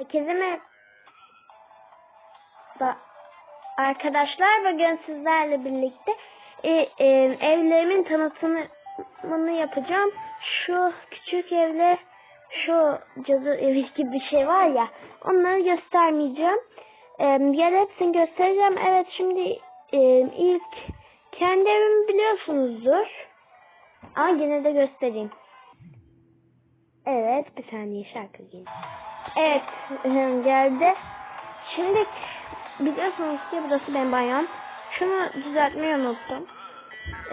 Herkese merhaba. Arkadaşlar bugün sizlerle birlikte e, e, evlerimin tanıtımını yapacağım. Şu küçük evle şu cadı evi gibi bir şey var ya onları göstermeyeceğim. E, yer hepsini göstereceğim. Evet şimdi e, ilk kendi evimi biliyorsunuzdur. Ama yine de göstereyim. Evet bir saniye şarkı geliyor. Evet geldi. Şimdi biliyorsunuz ki burası benim banyom. Şunu düzeltmeyi unuttum.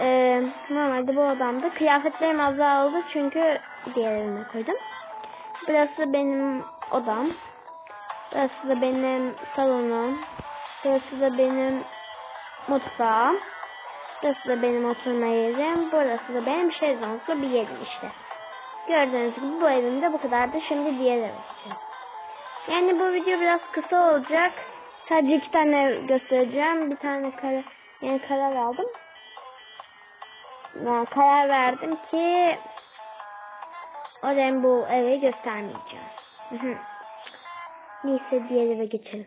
Ee, normalde bu odamda kıyafetlerim azaldı çünkü diğer evime koydum. Burası benim odam. Burası da benim salonum. Burası da benim mutfağım. Burası da benim oturma yerim. Burası da benim şezlonglu bir yerim işte. Gördüğünüz gibi bu evimde bu kadardı. Şimdi diğer eve geçelim. Yani bu video biraz kısa olacak. Sadece iki tane göstereceğim. Bir tane kare, yani karar aldım. Yani karar verdim ki oraya bu evi göstermeyeceğim. Neyse diğer eve geçelim.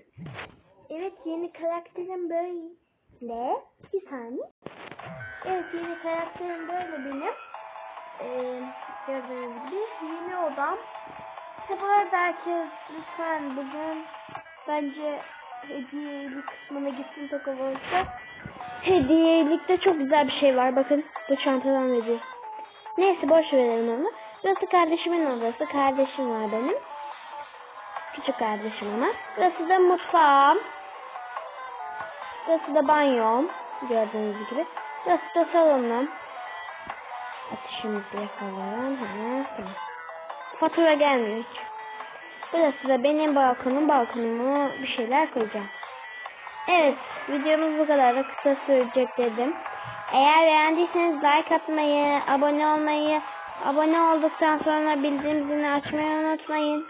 Evet yeni karakterim böyle. Bir saniye. Evet yeni karakterim böyle benim. Gördüğünüz gibi yeni odam. Bu arada herkes lütfen bugün bence hediyelik kısmına gitsin Tokavolt'ta. Hediyelikte çok güzel bir şey var. Bakın bu çantadan veriyor. Neyse boş verelim onu. Burası kardeşimin odası. Kardeşim var benim. Küçük kardeşim ama. Burası da mutfağım. Burası da banyom. Gördüğünüz gibi. Burası da salonum. Ateşimizi yakalım. Ha, tamam. Fatura gelmiyor. Burası da benim balkonum. Balkonuma bir şeyler koyacağım. Evet. Videomuz bu kadar da kısa sürecek dedim. Eğer beğendiyseniz like atmayı, abone olmayı, abone olduktan sonra bildirim zilini açmayı unutmayın.